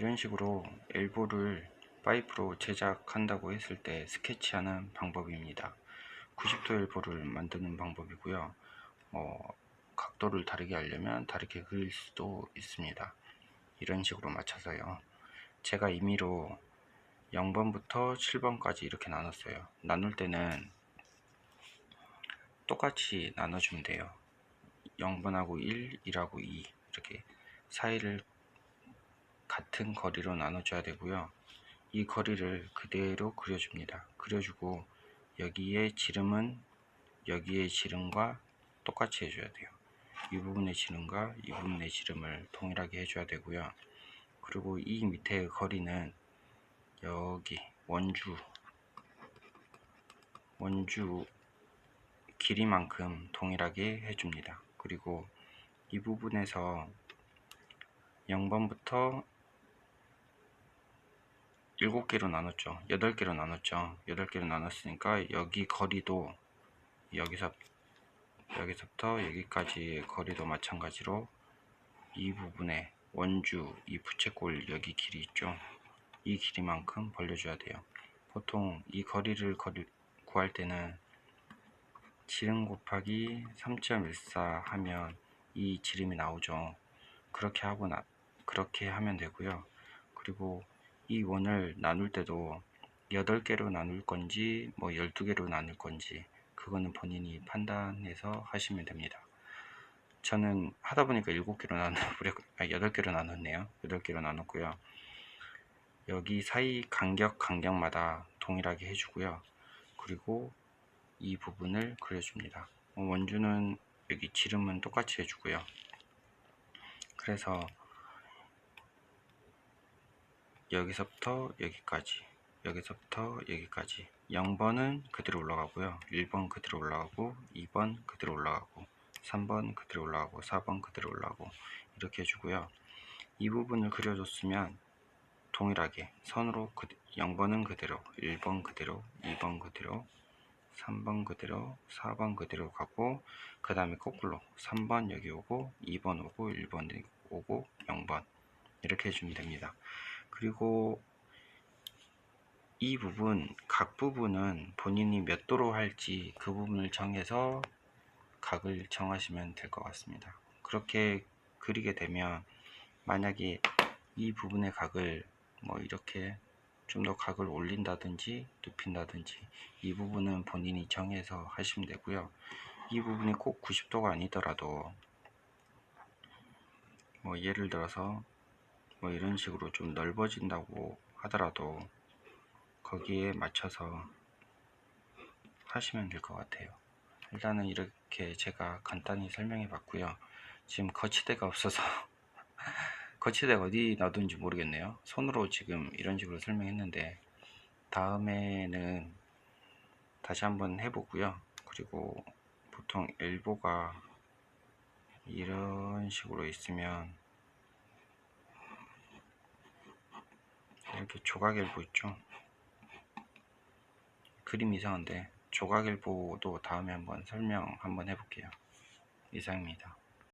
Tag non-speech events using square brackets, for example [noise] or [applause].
이런 식으로 엘보를 파이프로 제작한다고 했을 때 스케치하는 방법입니다. 90도 엘보를 만드는 방법이고요. 어, 각도를 다르게 하려면 다르게 그릴 수도 있습니다. 이런 식으로 맞춰서요. 제가 임의로 0번부터 7번까지 이렇게 나눴어요. 나눌 때는 똑같이 나눠주면 돼요. 0번하고 1, 1하고 2 이렇게 사이를 같은 거리로 나눠줘야 되고요. 이 거리를 그대로 그려줍니다. 그려주고 여기에 지름은 여기의 지름과 똑같이 해줘야 돼요. 이 부분의 지름과 이 부분의 지름을 동일하게 해줘야 되고요. 그리고 이 밑에 거리는 여기 원주 원주 길이만큼 동일하게 해줍니다. 그리고 이 부분에서 0번부터 7개로 나눴죠. 8개로 나눴죠. 8개로 나눴으니까 여기 거리도 여기서 여기서부터 여기까지의 거리도 마찬가지로 이 부분에 원주 이 부채꼴 여기 길이 있죠. 이 길이만큼 벌려줘야 돼요. 보통 이 거리를 거리, 구할 때는 지름 곱하기 3.14 하면 이 지름이 나오죠. 그렇게 하고 나, 그렇게 하면 되고요. 그리고 이 원을 나눌 때도 8개로 나눌 건지 뭐 12개로 나눌 건지 그거는 본인이 판단해서 하시면 됩니다. 저는 하다 보니까 7개로 나눠버렸, 아 8개로 나눴네요. 8개로 나눴고요. 여기 사이 간격 간격마다 동일하게 해주고요. 그리고 이 부분을 그려줍니다. 어, 원주는 여기 지름은 똑같이 해주고요. 그래서 여기서부터 여기까지 여기서부터 여기까지. 0번은 그대로 올라가고요. 1번 그대로 올라가고 2번 그대로 올라가고 3번 그대로 올라가고 4번 그대로 올라가고 이렇게 해주고요. 이 부분을 그려줬으면 동일하게 선으로 0번은 그대로 1번 그대로 2번 그대로 3번 그대로 4번 그대로 가고 그 다음에 거꾸로 3번 여기 오고 2번 오고 1번 오고 0번. 이렇게 해주면 됩니다 그리고 이 부분 각 부분은 본인이 몇 도로 할지 그 부분을 정해서 각을 정하시면 될 것 같습니다. 그렇게 그리게 되면 만약에 이 부분의 각을 뭐 이렇게 좀 더 각을 올린다든지 눕힌다든지 이 부분은 본인이 정해서 하시면 되고요. 이 부분이 꼭 90도가 아니더라도 뭐 예를 들어서 뭐 이런 식으로 좀 넓어진다고 하더라도 거기에 맞춰서 하시면 될 것 같아요. 일단은 이렇게 제가 간단히 설명해 봤고요. 지금 거치대가 없어서 [laughs] 거치대가 어디 놔둔지 모르겠네요. 손으로 지금 이런 식으로 설명했는데 다음에는 다시 한번 해보고요. 그리고 보통 엘보가 이런 식으로 있으면 이렇게 조각엘보 있죠? 그림 이상한데 조각엘보도 다음에 한번 설명 한번 해볼게요. 이상입니다